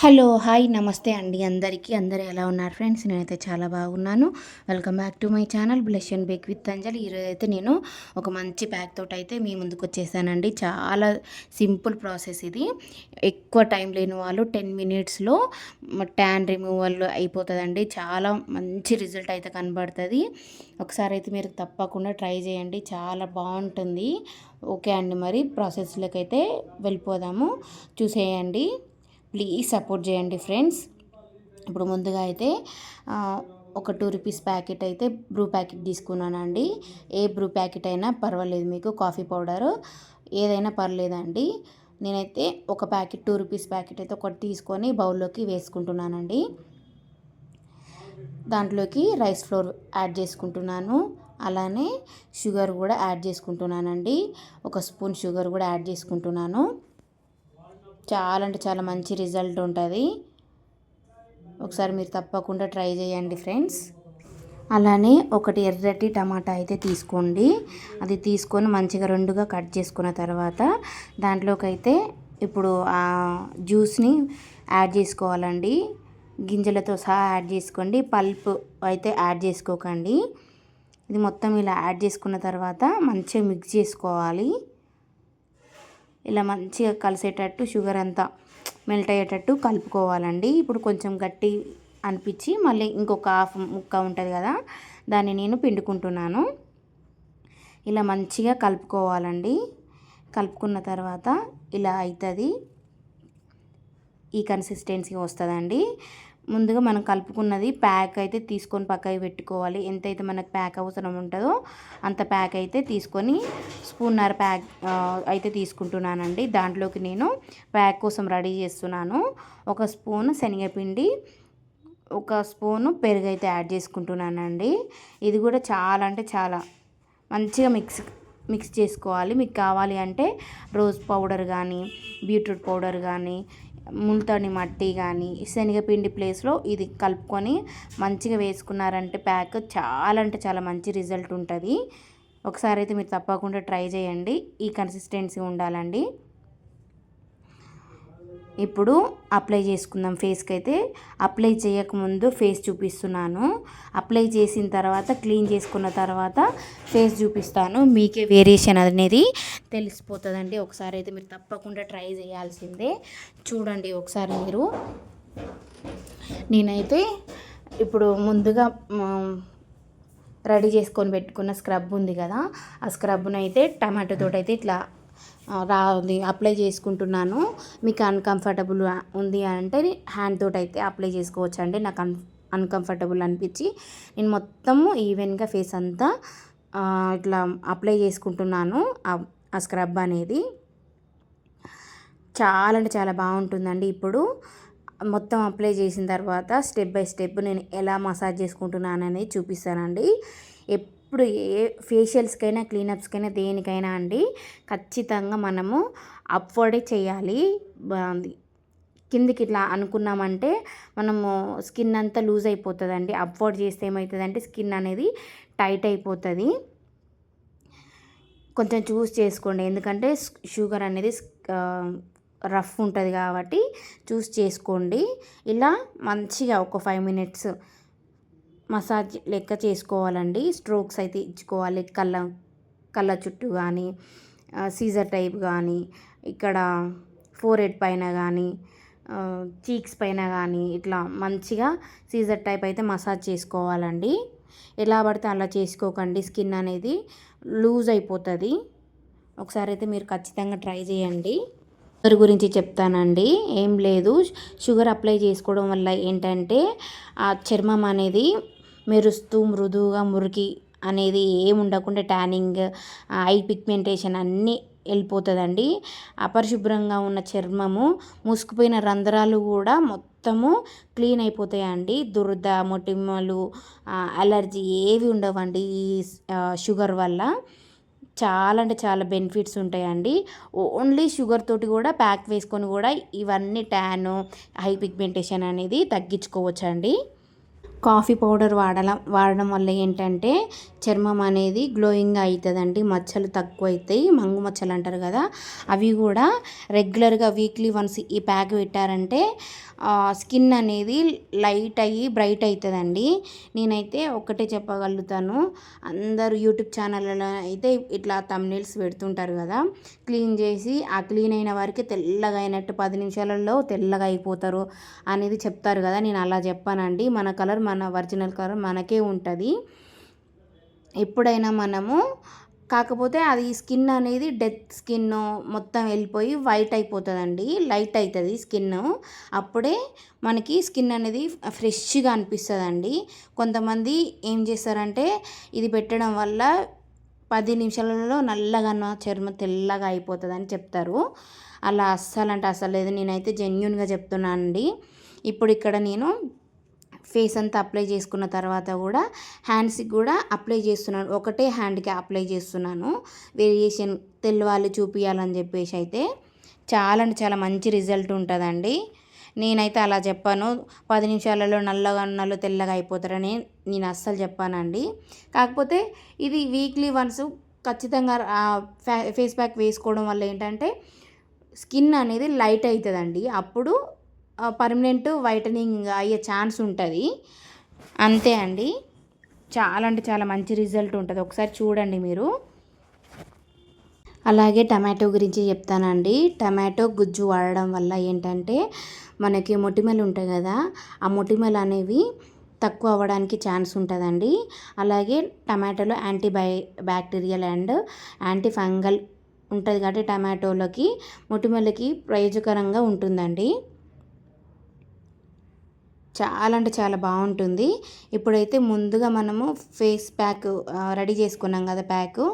Hello hi నమస్తే అండి అందరికీ. అందరూ ఎలా ఉన్నారు ఫ్రెండ్స్? నేనైతే చాలా బాగున్నాను. Welcome back to my channel blush and bake with Anjali. ఈరోజు అయితే నేను ఒక మంచి ప్యాక్ తోటి అయితే మీ ముందుకు వచ్చేసానండి. చాలా సింపుల్ ప్రాసెస్ ఇది. ఎక్కువ టైం లేని వాళ్ళు టెన్ మినిట్స్లో ట్యాన్ రిమూవల్ అయిపోతుందండి. చాలా మంచి రిజల్ట్ అయితే కనబడుతుంది. ఒకసారి అయితే మీరు తప్పకుండా ట్రై చేయండి. చాలా బాగుంటుంది. ఓకే అండి మరి. ప్రాసెస్లోకి అయితే వెళ్ళిపోదాము. చూసేయండి. ప్లీజ్ సపోర్ట్ చేయండి ఫ్రెండ్స్. ఇప్పుడు ముందుగా అయితే ఒక టూ రూపీస్ ప్యాకెట్ అయితే బ్రూ ప్యాకెట్ తీసుకున్నానండి. ఏ బ్రూ ప్యాకెట్ అయినా పర్వాలేదు మీకు కాఫీ పౌడరు ఏదైనా పర్లేదండి. నేనైతే ఒక ప్యాకెట్ టూ రూపీస్ ప్యాకెట్ అయితే ఒకటి తీసుకొని బౌల్లోకి వేసుకుంటున్నానండి. దాంట్లోకి రైస్ ఫ్లోర్ యాడ్ చేసుకుంటున్నాను. అలానే షుగర్ కూడా యాడ్ చేసుకుంటున్నానండి. ఒక స్పూన్ షుగర్ కూడా యాడ్ చేసుకుంటున్నాను. చాలా అంటే చాలా మంచి రిజల్ట్ ఉంటుంది. ఒకసారి మీరు తప్పకుండా ట్రై చేయండి ఫ్రెండ్స్. అలానే ఒకటి ఎర్రటి టమాటా అయితే తీసుకోండి. అది తీసుకొని మంచిగా రెండుగా కట్ చేసుకున్న తర్వాత దాంట్లోకైతే ఇప్పుడు ఆ జ్యూస్ని యాడ్ చేసుకోవాలండి. గింజలతో సహా యాడ్ చేసుకోండి. పల్ప్ అయితే యాడ్ చేసుకోకండి. ఇది మొత్తం ఇలా యాడ్ చేసుకున్న తర్వాత మంచిగా మిక్స్ చేసుకోవాలి. ఇలా మంచిగా కలిసేటట్టు షుగర్ అంతా మెల్ట్ అయ్యేటట్టు కలుపుకోవాలండి. ఇప్పుడు కొంచెం గట్టి అనిపించి మళ్ళీ ఇంకొక హాఫ్ ముక్క ఉంటుంది కదా దాన్ని నేను పిండుకుంటున్నాను. ఇలా మంచిగా కలుపుకోవాలండి. కలుపుకున్న తర్వాత ఇలా అవుతుంది ఈ కన్సిస్టెన్సీ వస్తుందండి. ముందుగా మనం కలుపుకున్నది ప్యాక్ అయితే తీసుకొని పక్కకి పెట్టుకోవాలి. ఎంతైతే మనకు ప్యాక్ అవసరం ఉంటుందో అంత ప్యాక్ అయితే తీసుకొని స్పూన్నర ప్యాక్ అయితే తీసుకుంటున్నానండి. దాంట్లోకి నేను ప్యాక్ కోసం రెడీ చేస్తున్నాను. ఒక స్పూన్ శనగపిండి ఒక స్పూను పెరుగు అయితే యాడ్ చేసుకుంటున్నానండి. ఇది కూడా చాలా అంటే చాలా మంచిగా మిక్స్ మిక్స్ చేసుకోవాలి. మీకు కావాలి అంటే రోజ్ పౌడర్ కానీ బీట్రూట్ పౌడర్ కానీ ముల్తాని మట్టి కానీ శనగపిండి ప్లేస్లో ఇది కలుపుకొని మంచిగా వేసుకున్నారంటే ప్యాక్ చాలా అంటే చాలా మంచి రిజల్ట్ ఉంటుంది. ఒకసారి అయితే మీరు తప్పకుండా ట్రై చేయండి. ఈ కన్సిస్టెన్సీ ఉండాలండి. ఇప్పుడు అప్లై చేసుకుందాం ఫేస్కి అయితే అప్లై చేయకముందు ఫేస్ చూపిస్తున్నాను. అప్లై చేసిన తర్వాత క్లీన్ చేసుకున్న తర్వాత ఫేస్ చూపిస్తాను. మీకే వేరియేషన్ అనేది తెలిసిపోతుందండి. ఒకసారి అయితే మీరు తప్పకుండా ట్రై చేయాల్సిందే. చూడండి ఒకసారి మీరు. నేనైతే ఇప్పుడు ముందుగా రెడీ చేసుకొని పెట్టుకున్న స్క్రబ్ ఉంది కదా ఆ స్క్రబ్ను అయితే టమాటోతో అయితే ఇట్లా రా అప్లై చేసుకుంటున్నాను. మీకు అన్కంఫర్టబుల్ ఉంది అంటే హ్యాండ్ తోటి అయితే అప్లై చేసుకోవచ్చు అండి నాకు అన్ అన్కంఫర్టబుల్ అనిపించి నేను మొత్తము ఈవెన్గా ఫేస్ అంతా ఇట్లా అప్లై చేసుకుంటున్నాను. ఆ స్క్రబ్ అనేది చాలా అంటే చాలా బాగుంటుందండి ఇప్పుడు. మొత్తం అప్లై చేసిన తర్వాత స్టెప్ బై స్టెప్ నేను ఎలా మసాజ్ చేసుకుంటున్నాను అనేది చూపిస్తానండి. ఇప్పుడు ఏ ఫేషియల్స్కైనా క్లీనప్స్కైనా దేనికైనా అండి ఖచ్చితంగా మనము అప్వర్డే చేయాలి. కిందికి ఇట్లా అనుకున్నామంటే మనము స్కిన్ అంతా లూజ్ అయిపోతుందండి అప్వర్డ్ చేస్తే ఏమవుతుందంటే స్కిన్ అనేది టైట్ అయిపోతుంది. కొంచెం చూస్ చేసుకోండి. ఎందుకంటే షుగర్ అనేది రఫ్ ఉంటుంది కాబట్టి చూస్ చేసుకోండి. ఇలా మంచిగా ఒక ఫైవ్ మినిట్స్ మసాజ్ లెక్క చేసుకోవాలండి. స్ట్రోక్స్ అయితే ఇచ్చుకోవాలి. కళ్ళ కళ్ళ చుట్టూ కానీ సీజర్ టైప్ కానీ ఇక్కడ ఫోర్ హెడ్ పైన కానీ చీక్స్ పైన కానీ ఇట్లా మంచిగా సీజర్ టైప్ అయితే మసాజ్ చేసుకోవాలండి. ఎలా పడితే అలా చేసుకోకండి. స్కిన్ అనేది లూజ్ అయిపోతుంది. ఒకసారి అయితే మీరు ఖచ్చితంగా ట్రై చేయండి. షుగర్ గురించి చెప్తానండి. ఏం లేదు. షుగర్ అప్లై చేసుకోవడం వల్ల ఏంటంటే ఆ చర్మం అనేది మెరుస్తూ మృదువుగా మురికి అనేది ఏమి ఉండకుండా ట్యానింగ్ ఐ పిగ్మెంటేషన్ అన్నీ వెళ్ళిపోతుందండి. అపరిశుభ్రంగా ఉన్న చర్మము మూసుకుపోయిన రంధ్రాలు కూడా మొత్తము క్లీన్ అయిపోతాయండి. దురద మొటిమలు అలర్జీ ఏవి ఉండవండి ఈ షుగర్ వల్ల. చాలా అంటే చాలా బెనిఫిట్స్ ఉంటాయండి. ఓన్లీ షుగర్ తోటి కూడా ప్యాక్ వేసుకొని కూడా ఇవన్నీ ట్యాను హై పిగ్మెంటేషన్ అనేది తగ్గించుకోవచ్చండి. కాఫీ పౌడర్ వాడాల వాడడం వల్ల ఏంటంటే చర్మం అనేది గ్లోయింగ్గా అవుతుందండి మచ్చలు తక్కువ అవుతాయి మంగు మచ్చలు అంటారు కదా అవి కూడా రెగ్యులర్గా వీక్లీ వన్స్ ఈ ప్యాక్ పెట్టారంటే స్కిన్ అనేది లైట్ అయ్యి బ్రైట్ అవుతుందండి నేనైతే ఒక్కటే చెప్పగలుగుతాను అందరూ యూట్యూబ్ ఛానళ్ళలో అయితే ఇట్లా తమ్నీల్స్ పెడుతుంటారు కదా క్లీన్ చేసి ఆ క్లీన్ అయిన వారికి తెల్లగా అయినట్టు పది నిమిషాలలో తెల్లగా అయిపోతారు అనేది చెప్తారు కదా నేను అలా చెప్పానండి. మన కలర్ మన మన ఒరిజినల్ కలర్ మనకే ఉంటుంది. ఎప్పుడైనా మనము కాకపోతే అది స్కిన్ అనేది డెత్ స్కిన్ మొత్తం వెళ్ళిపోయి వైట్ అయిపోతుందండి లైట్ అవుతుంది స్కిన్. అప్పుడే మనకి స్కిన్ అనేది ఫ్రెష్గా అనిపిస్తుందండి. కొంతమంది ఏం చేస్తారంటే ఇది పెట్టడం వల్ల పది నిమిషాలలో నల్లగా చర్మం తెల్లగా అయిపోతుందని చెప్తారు. అలా అస్సలు అంటే అస్సలు లేదు. నేనైతే జెన్యున్గా చెప్తున్నానండి. ఇప్పుడు ఇక్కడ నేను ఫేస్ అంతా అప్లై చేసుకున్న తర్వాత కూడా హ్యాండ్స్కి కూడా అప్లై చేస్తున్నాను. ఒకటే హ్యాండ్కి అప్లై చేస్తున్నాను. వేరియేషన్ తెల్లవాళ్ళు చూపించాలని చెప్పేసి అయితే చాలా అంటే చాలా మంచి రిజల్ట్ ఉంటుందండి. నేనైతే అలా చెప్పాను. పది నిమిషాలలో నల్లగా నల్లు తెల్లగా అయిపోతారని నేను అస్సలు చెప్పానండి. కాకపోతే ఇది వీక్లీ వన్స్ ఖచ్చితంగా ఫేస్ ప్యాక్ వేసుకోవడం వల్ల ఏంటంటే స్కిన్ అనేది లైట్ అవుతుందండి. అప్పుడు పర్మనెంట్ వైటనింగ్ అయ్యే ఛాన్స్ ఉంటుంది. అంతే అండి. చాలా అంటే చాలా మంచి రిజల్ట్ ఉంటుంది. ఒకసారి చూడండి మీరు. అలాగే టమాటో గురించి చెప్తానండి. టమాటో గుజ్జు వాడడం వల్ల ఏంటంటే మనకి మొటిమలు ఉంటాయి కదా ఆ మొటిమలు అనేవి తక్కువ అవ్వడానికి ఛాన్స్ ఉంటుందండి. అలాగే టమాటోలో యాంటీబై బ్యాక్టీరియల్ అండ్ యాంటీ ఫంగల్ ఉంటుంది కాబట్టి టమాటోలకి మొటిమలకి ప్రయోజకరంగా ఉంటుందండి. చాలా అంటే చాలా బాగుంటుంది. ఇప్పుడైతే ముందుగా మనము ఫేస్ ప్యాక్ రెడీ చేసుకున్నాం కదా ప్యాక్.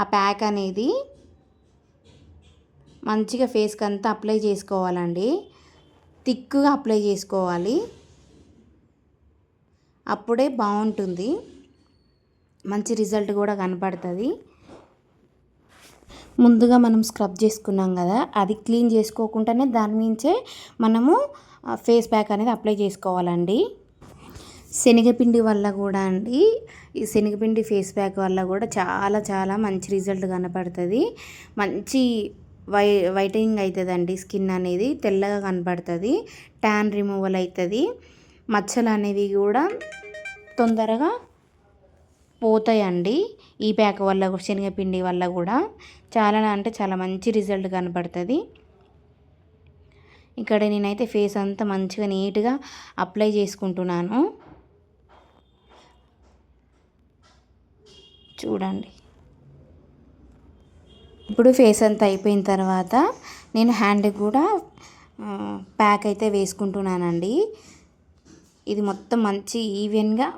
ఆ ప్యాక్ అనేది మంచిగా ఫేస్కి అంతా అప్లై చేసుకోవాలండి. థిక్గా అప్లై చేసుకోవాలి. అప్పుడే బాగుంటుంది. మంచి రిజల్ట్ కూడా కనపడుతుంది. ముందుగా మనం స్క్రబ్ చేసుకున్నాం కదా అది క్లీన్ చేసుకోకుండానే దాని మించే మనము ఫేస్ ప్యాక్ అనేది అప్లై చేసుకోవాలండి. శనగపిండి వల్ల కూడా అండి ఈ శనగపిండి ఫేస్ ప్యాక్ వల్ల కూడా చాలా చాలా మంచి రిజల్ట్ కనపడుతుంది. మంచి వై వైటనింగ్ అవుతుందండి స్కిన్ అనేది తెల్లగా కనపడుతుంది ట్యాన్ రిమూవల్ అవుతుంది మచ్చలు అనేవి కూడా తొందరగా పోతాయండి. ఈ ప్యాక్ వల్ల శనగపిండి వల్ల కూడా చాలా అంటే చాలా మంచి రిజల్ట్ కనపడుతుంది. ఇక్కడ నేనైతే ఫేస్ అంతా మంచిగా నీట్గా అప్లై చేసుకుంటున్నాను. చూడండి. ఇప్పుడు ఫేస్ అంతా అయిపోయిన తర్వాత నేను హ్యాండ్కి కూడా ప్యాక్ అయితే వేసుకుంటున్నానండి. ఇది మొత్తం మంచి ఈవెన్గా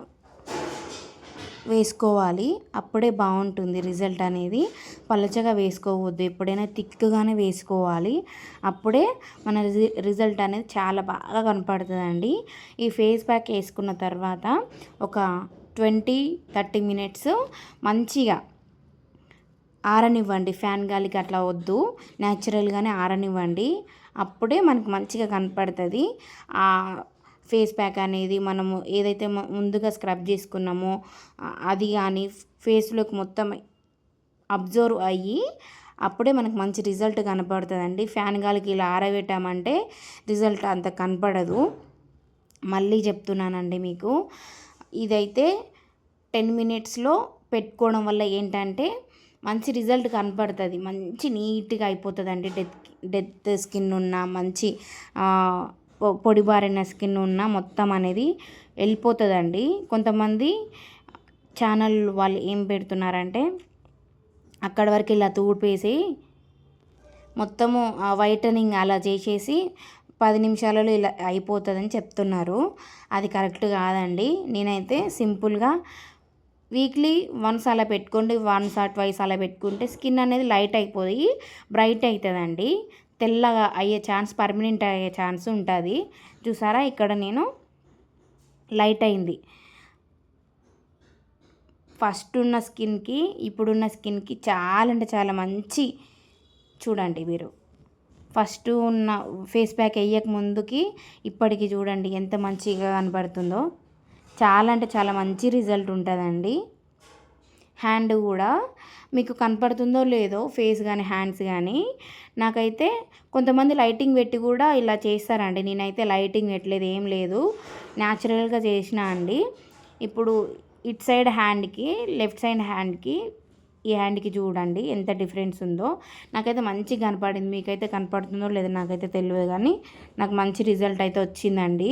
వేసుకోవాలి. అప్పుడే బాగుంటుంది రిజల్ట్ అనేది. పలచగా వేసుకోవద్దు. ఎప్పుడైనా థిక్గానే వేసుకోవాలి. అప్పుడే మన రిజల్ట్ అనేది చాలా బాగా కనపడుతుందండి. ఈ ఫేస్ ప్యాక్ వేసుకున్న తర్వాత ఒక ట్వంటీ థర్టీ మినిట్స్ మంచిగా ఆరనివ్వండి. ఫ్యాన్ గాలికి అట్లా వద్దు. న్యాచురల్గానే ఆరనివ్వండి. అప్పుడే మనకు మంచిగా కనపడుతుంది. ఫేస్ ప్యాక్ అనేది మనము ఏదైతే ముందుగా స్క్రబ్ చేసుకున్నామో అది కానీ ఫేస్లోకి మొత్తం అబ్జర్వ్ అయ్యి అప్పుడే మనకు మంచి రిజల్ట్ కనపడుతుందండి. ఫ్యాన్ గాలికి ఇలా ఆరబెట్టామంటే రిజల్ట్ అంత కనపడదు. మళ్ళీ చెప్తున్నానండి మీకు. ఇదైతే టెన్ మినిట్స్లో పెట్టుకోవడం వల్ల ఏంటంటే మంచి రిజల్ట్ కనపడుతుంది. మంచి నీట్గా అయిపోతుందండి డెత్ డెత్ స్కిన్ ఉన్న మంచి పొడిబారిన స్కిన్ ఉన్న మొత్తం అనేది వెళ్ళిపోతుందండి. కొంతమంది ఛానల్ వాళ్ళు ఏం పెడుతున్నారంటే అక్కడ వరకు ఇలా తూడిపేసి మొత్తము వైటనింగ్ అలా చేసేసి పది నిమిషాలలో ఇలా అయిపోతుందని చెప్తున్నారు. అది కరెక్ట్ కాదండి. నేనైతే సింపుల్గా వీక్లీ వన్స్ అలా పెట్టుకోండి వన్స్ ఆర్ ట్వైస్ అలా పెట్టుకుంటే స్కిన్ అనేది లైట్ అయిపోయి బ్రైట్ అవుతుందండి. తెల్లగా అయ్యే ఛాన్స్ పర్మనెంట్ అయ్యే ఛాన్స్ ఉంటుంది. చూసారా? ఇక్కడ నేను లైట్ అయింది. ఫస్ట్ ఉన్న స్కిన్కి ఇప్పుడున్న స్కిన్కి చాలా అంటే చాలా మంచి చూడండి మీరు. ఫస్ట్ ఉన్న ఫేస్ ప్యాక్ వేయక ముందుకి ఇప్పటికి చూడండి ఎంత మంచిగా కనబడుతుందో. చాలా అంటే చాలా మంచి రిజల్ట్ ఉంటుందండి. హ్యాండ్ కూడా మీకు కనపడుతుందో లేదో ఫేస్ కానీ హ్యాండ్స్ కానీ నాకైతే కొంతమంది లైటింగ్ పెట్టి కూడా ఇలా చేస్తారండి. నేనైతే లైటింగ్ పెట్టలేదు ఏం లేదు. న్యాచురల్గా చేసిన అండి. ఇప్పుడు ఇట్ సైడ్ హ్యాండ్కి లెఫ్ట్ సైడ్ హ్యాండ్కి ఈ హ్యాండ్కి చూడండి ఎంత డిఫరెన్స్ ఉందో. నాకైతే మంచిగా కనపడింది. మీకైతే కనపడుతుందో లేదో నాకైతే తెలియదు కానీ నాకు మంచి రిజల్ట్ అయితే వచ్చిందండి.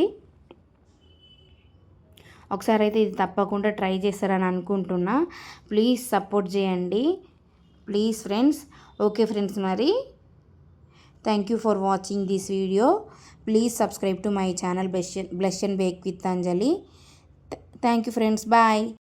ఒకసారి అయితే ఇది తప్పకుండా ట్రై చేస్తారని అనుకుంటున్నా. ప్లీజ్ సపోర్ట్ చేయండి. Please friends. ఓకే ఫ్రెండ్స్ మరి. Thank you for watching this video please subscribe to my channel bless bless and bake with Anjali thank you friends bye